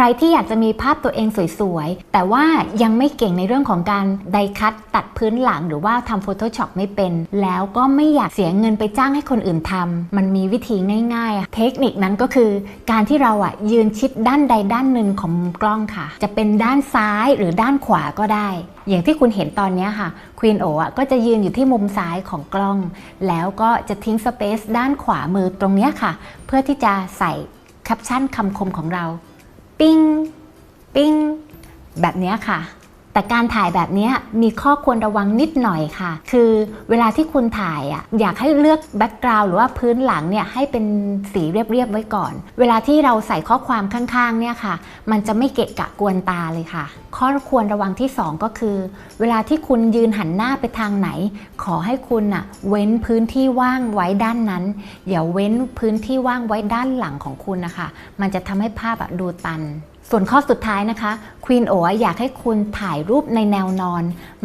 ใครที่อยากจะมีภาพตัวเองสวยๆ แต่ว่ายังไม่เก่งในเรื่องของการไดคัตตัดพื้นหลังหรือว่าทำ Photoshop ไม่เป็น แล้วก็ไม่อยากเสียเงินไปจ้างให้คนอื่นทำมันมีวิธีง่ายๆ เทคนิคนั้นก็คือการที่เราอะยืนชิดด้านใดด้านหนึ่งของกล้องค่ะ จะเป็นด้านซ้ายหรือด้านขวาก็ได้ อย่างที่คุณเห็นตอนนี้ค่ะควีนโอะก็จะยืนอยู่ที่มุมซ้ายของกล้อง แล้วก็จะทิ้งสเปซด้านขวามือตรงเนี้ยค่ะ เพื่อที่จะใส่แคปชั่นคำคมของเรา ปิ้งปิ้งแบบนี้ค่ะ แต่การถ่ายแบบนี้มีข้อควรระวังนิดหน่อยค่ะ คือเวลาที่คุณถ่ายอะอยากให้เลือกแบ็กกราวด์หรือว่าพื้นหลังเนี่ยให้เป็นสีเรียบๆไว้ก่อน เวลาที่เราใส่ข้อความข้างๆเนี่ยค่ะ มันจะไม่เกะกะกวนตาเลยค่ะ ข้อควรระวังที่ 2 ก็คือ เวลาที่คุณยืนหันหน้าไปทางไหน ขอให้คุณน่ะเว้นพื้นที่ว่างไว้ด้านนั้นอย่าเว้นพื้นที่ว่างไว้ด้านหลังของคุณนะคะ มันจะทำให้ภาพดูตัน ส่วนข้อสุดท้ายนะคะควีนโออยากให้คุณถ่ายรูปในแนวนอน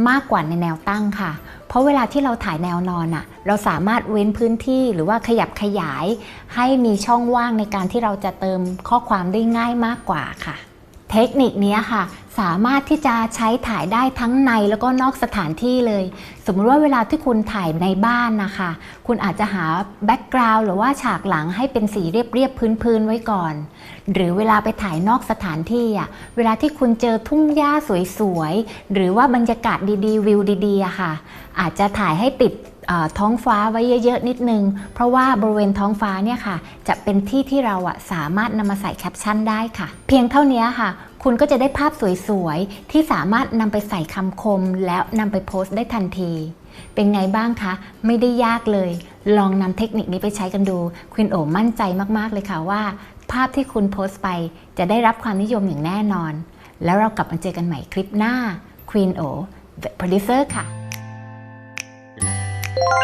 มากกว่าในแนวตั้งค่ะ เพราะเวลาที่เราถ่ายแนวนอนอะเราสามารถเว้นพื้นที่หรือว่าขยับขยาย ให้มีช่องว่างในการที่เราจะเติมข้อความได้ง่ายมากกว่าค่ะ เทคนิคนี้ค่ะ สามารถที่จะใช้ถ่ายได้ทั้งในแล้วก็นอกสถานที่เลย สมมติว่าเวลาที่คุณถ่ายในบ้านนะคะ คุณอาจจะหาแบ็กกราวด์หรือว่าฉากหลังให้เป็นสีเรียบๆพื้นๆไว้ก่อน หรือเวลาไปถ่ายนอกสถานที่อะเวลาที่คุณเจอทุ่งหญ้าสวยๆ หรือว่าบรรยากาศดีๆ วิวดีๆอะค่ะ อาจจะถ่ายให้ติด ท้องฟ้าไว้เยอะๆนิดนึง เพราะว่าบริเวณท้องฟ้าเนี่ยค่ะ จะเป็นที่ที่เราอะสามารถนำมาใส่แคปชั่นได้ค่ะ เพียงเท่านี้ค่ะ คุณก็จะได้ภาพสวยๆ ที่สามารถนำไปใส่คำคม แล้วนำไปโพสต์ได้ทันที เป็นไงบ้างคะ ไม่ได้ยากเลย ลองนำเทคนิคนี้ไปใช้กันดูควินโอมั่นใจมากๆเลยค่ะว่า ภาพที่คุณโพสต์ไป จะได้รับความนิยมอย่างแน่นอน แล้วเรากลับมาเจอกันใหม่คลิปหน้า Queen O The Producer ค่ะ Bye.